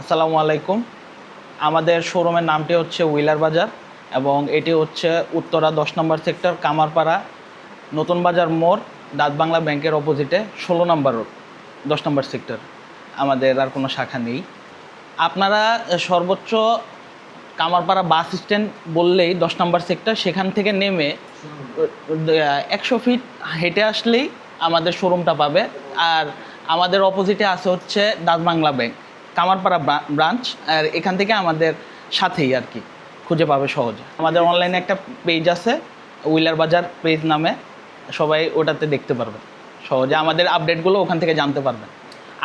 আসসালামু আলাইকুম। আমাদের শোরুমের নামটি হচ্ছে উইলার বাজার এবং এটি হচ্ছে উত্তরা দশ নম্বর সেক্টর কামারপাড়া নতুন বাজার মোড় ডাচ বাংলা ব্যাংকের অপোজিটে ষোলো নম্বর রোড, দশ নম্বর সেক্টর। আমাদের আর কোনো শাখা নেই। আপনারা সর্বোচ্চ কামারপাড়া বাস স্ট্যান্ড বললেই দশ নম্বর সেক্টর, সেখান থেকে নেমে একশো ফিট হেঁটে আসলেই আমাদের শোরুমটা পাবে। আর আমাদের অপোজিটে আছে হচ্ছে Dutch Bangla bank. Kamarpara branch আর এখান থেকে আমাদের সাথেই আর কি, খুঁজে পাবে সহজে। আমাদের অনলাইনে একটা পেজ আছে উইলার বাজার পেজ নামে, সবাই ওটাতে দেখতে পারবে। সহজে আমাদের আপডেটগুলো ওখান থেকে জানতে পারবেন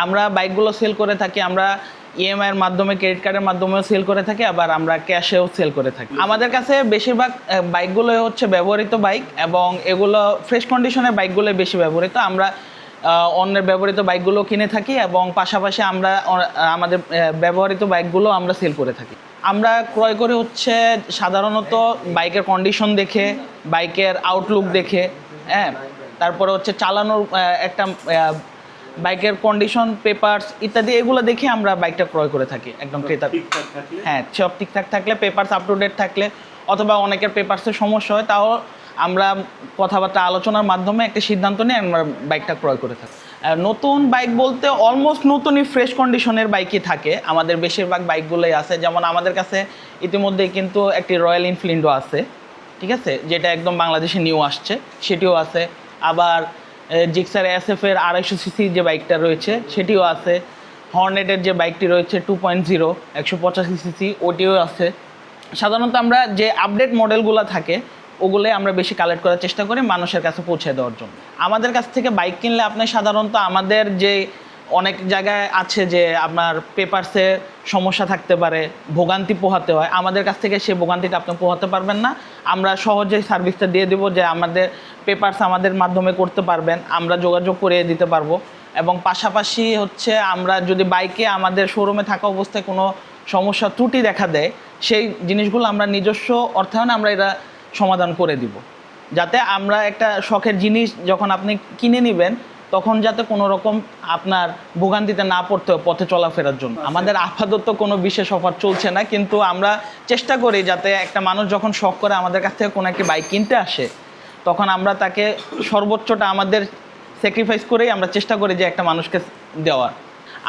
আমরা বাইকগুলো সেল করে থাকি, আমরা ইএমআইয়ের মাধ্যমে ক্রেডিট কার্ডের মাধ্যমেও সেল করে থাকি, আবার আমরা ক্যাশেও সেল করে থাকি। আমাদের কাছে বেশিরভাগ বাইকগুলো হচ্ছে ব্যবহৃত বাইক এবং এগুলো ফ্রেশ কন্ডিশনের বাইকগুলো বেশি ব্যবহৃত। আমরা অন্যের ব্যবহৃত বাইকগুলো কিনে থাকি এবং পাশাপাশি আমরা আমাদের ব্যবহৃত বাইকগুলো আমরা সেল করে থাকি। আমরা ক্রয় করে হচ্ছে সাধারণত বাইকের কন্ডিশন দেখে বাইকের আউটলুক দেখে হ্যাঁ? তারপরে হচ্ছে চালানোর একটা বাইকের কন্ডিশন পেপারস ইত্যাদি এগুলো দেখে আমরা বাইকটা ক্রয় করে থাকি একদম ক্রেতা হ্যাঁ সব ঠিকঠাক থাকলে পেপারস আপ টু ডেট থাকলে অথবা অনেকের পেপারসের সমস্যা হয় তাও আমরা কথাবার্তা আলোচনার মাধ্যমে একটা সিদ্ধান্ত নিয়ে আমরা বাইকটা ক্রয় করে থাকি। নতুন বাইক বলতে অলমোস্ট নতুনই ফ্রেশ কন্ডিশনের বাইকই থাকে। আমাদের বেশিরভাগ বাইকগুলোই আছে। যেমন আমাদের কাছে ইতিমধ্যেই কিন্তু একটি রয়্যাল ইনফ্লিন্ডো আছে। ঠিক আছে? যেটা একদম বাংলাদেশে নিউ আসছে। সেটিও আছে। আবার জিক্সার এসএফ এর আড়াইশো সিসি যে বাইকটা রয়েছে, সেটিও আছে। হর্নেটের যে বাইকটি রয়েছে টু পয়েন্ট জিরো একশো পঁচাশি সিসি ওটিও আছে। সাধারণত আমরা যে আপডেট মডেলগুলো থাকে ওগুলোই আমরা বেশি কালেক্ট করার চেষ্টা করি মানুষের কাছে পৌঁছে দেওয়ার জন্য। আমাদের কাছ থেকে বাইক কিনলে আপনি সাধারণত আমাদের যে অনেক জায়গায় আছে যে আপনার পেপারসে সমস্যা থাকতে পারে, ভোগান্তি পোহাতে হয়, আমাদের কাছ থেকে সেই ভোগান্তিটা আপনি পোহাতে পারবেন না। আমরা সহজেই সার্ভিসটা দিয়ে দেবো যে আমাদের পেপারস আমাদের মাধ্যমে করতে পারবেন, আমরা যোগাযোগ করিয়ে দিতে পারব। এবং পাশাপাশি হচ্ছে আমরা যদি বাইকে আমাদের শোরুমে থাকা অবস্থায় কোনো সমস্যা, ত্রুটি দেখা দেয়, সেই জিনিসগুলো আমরা নিজস্ব অর্থায়নে আমরা এটা সমাধান করে দিব। যাতে আমরা একটা শখের জিনিস যখন আপনি কিনে নেবেন তখন যাতে কোনো রকম আপনার ভোগান্তিতে না পড়তে হয় পথে চলাফেরার জন্য। আমাদের আপাতত কোনো বিশেষ অফার চলছে না কিন্তু আমরা চেষ্টা করি যাতে একটা মানুষ যখন শখ করে আমাদের কাছ থেকে কোনো একটি বাইক কিনতে আসে তখন আমরা তাকে সর্বোচ্চটা আমাদের স্যাক্রিফাইস করেই আমরা চেষ্টা করি যে একটা মানুষকে দেওয়ার।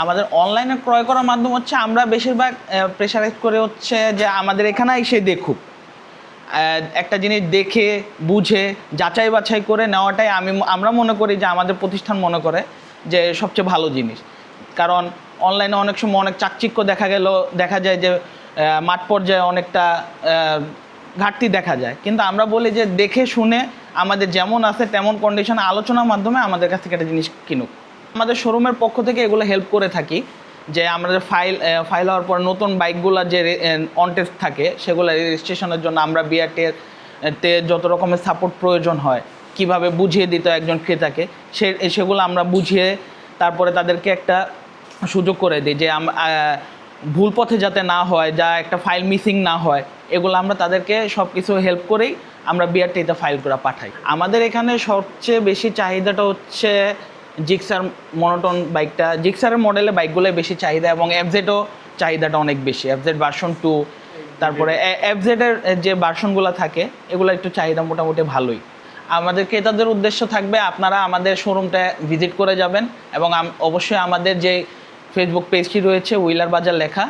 আমাদের অনলাইনে ক্রয় করার মাধ্যম হচ্ছে আমরা বেশিরভাগ প্রেশারাইজ করে হচ্ছে যে আমাদের এখানে এসে দেখুক। একটা জিনিস দেখে, বুঝে, যাচাই বাছাই করে নেওয়াটাই আমি আমরা মনে করি যে আমাদের প্রতিষ্ঠান মনে করে যে সবচেয়ে ভালো জিনিস। কারণ অনলাইনে অনেক সময় অনেক চাকচিক্য দেখা গেল, দেখা যায় যে মাঠ পর্যায়ে অনেকটা ঘাটতি দেখা যায়। কিন্তু আমরা বলি যে দেখে শুনে আমাদের যেমন আছে তেমন কন্ডিশন আলোচনার মাধ্যমে আমাদের কাছ থেকে একটা জিনিস কিনুক। আমাদের শোরুমের পক্ষ থেকে এগুলো হেল্প করে থাকি। যে আমাদের ফাইল ফাইল হওয়ার পর নতুন বাইকগুলো যে অনটেস্ট থাকে, সেগুলো রেজিস্ট্রেশনের জন্য আমরা বিআরটির তে যত রকমের সাপোর্ট প্রয়োজন হয়, কীভাবে বুঝিয়ে দিত একজন ক্রেতাকে, সে, সেগুলো আমরা বুঝিয়ে তারপরে তাদেরকে একটা সুযোগ করে দিই যে ভুল পথে যাতে না হয়, যা একটা ফাইল মিসিং না হয়, এগুলো আমরা তাদেরকে সব কিছু হেল্প করেই আমরা বিআরটিতে ফাইল করে পাঠাই। আমাদের এখানে সবচেয়ে বেশি চাহিদাটা হচ্ছে জিক্সার মনোটন বাইকটা জিক্সারের মডেলে বাইকগুলোই বেশি চাহিদা এবং এফজেডও চাহিদাটা অনেক বেশি। এফজেড ভার্সন টু তারপরে এফজেডের যে ভার্সনগুলো থাকে এগুলো একটু চাহিদা মোটামুটি ভালোই। আমাদের ক্রেতাদের উদ্দেশ্য থাকবে আপনারা আমাদের শোরুমটা ভিজিট করে যাবেন এবং অবশ্যই আমাদের যে ফেসবুক পেজটি রয়েছে উইলার বাজার লেখা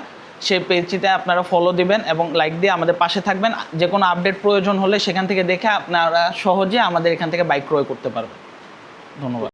সেই পেজটিতে আপনারা ফলো দিবেন এবং লাইক দিয়ে আমাদের পাশে থাকবেন। যে কোনো আপডেট প্রয়োজন হলে সেখান থেকে দেখে আপনারা সহজে আমাদের এখান থেকে বাইক ক্রয় করতে পারবেন। ধন্যবাদ।